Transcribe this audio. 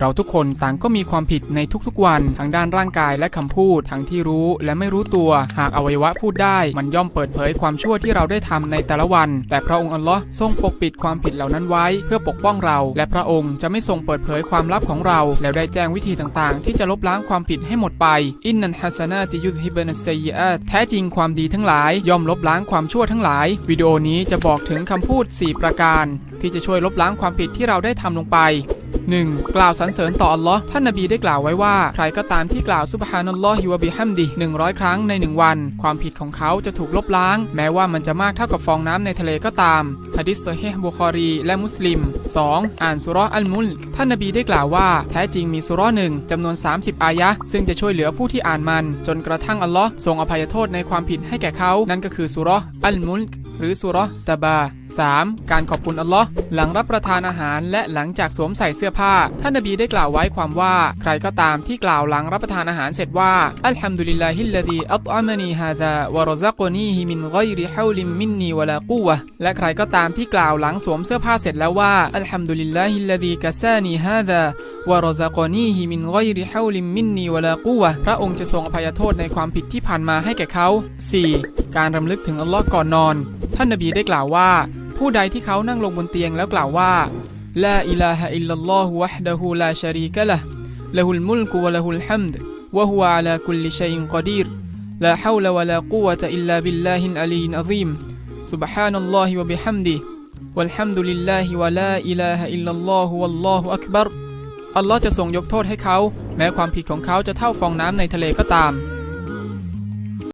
เราทุกคนต่างก็มีความผิดในทุกๆวันทั้งด้านร่างกายและคำพูดทั้งที่รู้และไม่รู้ตัว หากอวัยวะพูดได้ มันย่อมเปิดเผยความชั่วที่เราได้ทำในแต่ละวัน แต่พระองค์อัลลอฮ์ทรงปกปิดความผิดเหล่านั้นไว้ เพื่อปกป้องเรา และพระองค์จะไม่ทรงเปิดเผยความลับของเรา แล้วได้แจ้งวิธีต่างๆ ที่จะลบล้างความผิดให้หมดไปอินนันฮัสนาติยุทฮิบนัสเซียแท้จริงความดีทั้งหลายย่อมลบล้างความชั่วทั้งหลาย วิดีโอนี้จะบอกถึงคำพูด 4 ประการ ที่จะช่วยลบล้างความผิดที่เราได้ทำลงไป 1. กล่าวสรรเสริญต่ออัลลอฮ์ท่านนบีได้กล่าวไว้ว่า ใครก็ตามที่กล่าวซุบฮานัลลอฮิวะบิฮัมดิ100 ครั้งใน 1 วัน ความผิดของเขาจะถูกลบล้าง แม้ว่ามันจะมากเท่ากับฟองน้ำในทะเลก็ตามฮะดิษเซฮีฮ์บุคอรีและมุสลิม 2. อ่านสุราะห์อัลมุลท่านนบีได้กล่าวว่า แท้จริงมีสุราะห์หนึ่งจำนวน 30 อายะ ซึ่งจะช่วยเหลือผู้ที่อ่านมัน จนกระทั่งอัลลอฮ์ทรงอภัยโทษในความผิดให้แก่เขา นั่นก็คือสุราะห์อัลมุลหรือสุราะห์ตะบา 3. การขอบคุณอัลลอฮ์หลังรับประทานอาหารและหลังจากสวมใส่เสื้อผ้า ท่านนบีได้กล่าวไว้ความว่า ใครก็ตามที่กล่าวหลังรับประทานอาหารเสร็จว่า อัลฮัมดุลิลลาฮิลลดีอัตอามะนีฮาซาวะรซักนีฮิมินกอยริฮาวลิมมินนีวะลากูวะและใครก็ตามที่กล่าวหลังสวมเสื้อผ้าเสร็จแล้วว่าอัลฮัมดุลิลลาฮิลลดีกะซานีฮาซาวะรซักนีฮิมินกอยริฮาวลิมมินนีวะลากูวะพระองค์จะทรงอภัยโทษในความผิดที่ผ่านมาให้แก่เขา 4. การรำลึกถึงอัลลอฮ์ก่อนนอน ท่านนบีได้กล่าวว่า ผู้ใดที่เขานั่งลงบนเตียงแล้วกล่าวว่าลาอิลาฮะอิลลัลลอฮุวะฮ์ดะฮูลาชะรีกะละละฮุลมุลกุวะละฮุลฮัมดวะฮุอะลาคุลลิชัยอินกอดีรลาฮาวละวะลากุวะตะอิลลาบิลลาฮิลอะลีนอะซีมซุบฮานัลลอฮิวะบิฮัมดิวัลฮัมดุลิลลาฮิวะลาอิลาฮะอิลลัลลอฮุวัลลอฮุอักบัรอัลลอฮ์จะทรงยกโทษให้เขา แม้ความผิดของเขาจะเท่าฟองน้ำในทะเลก็ตาม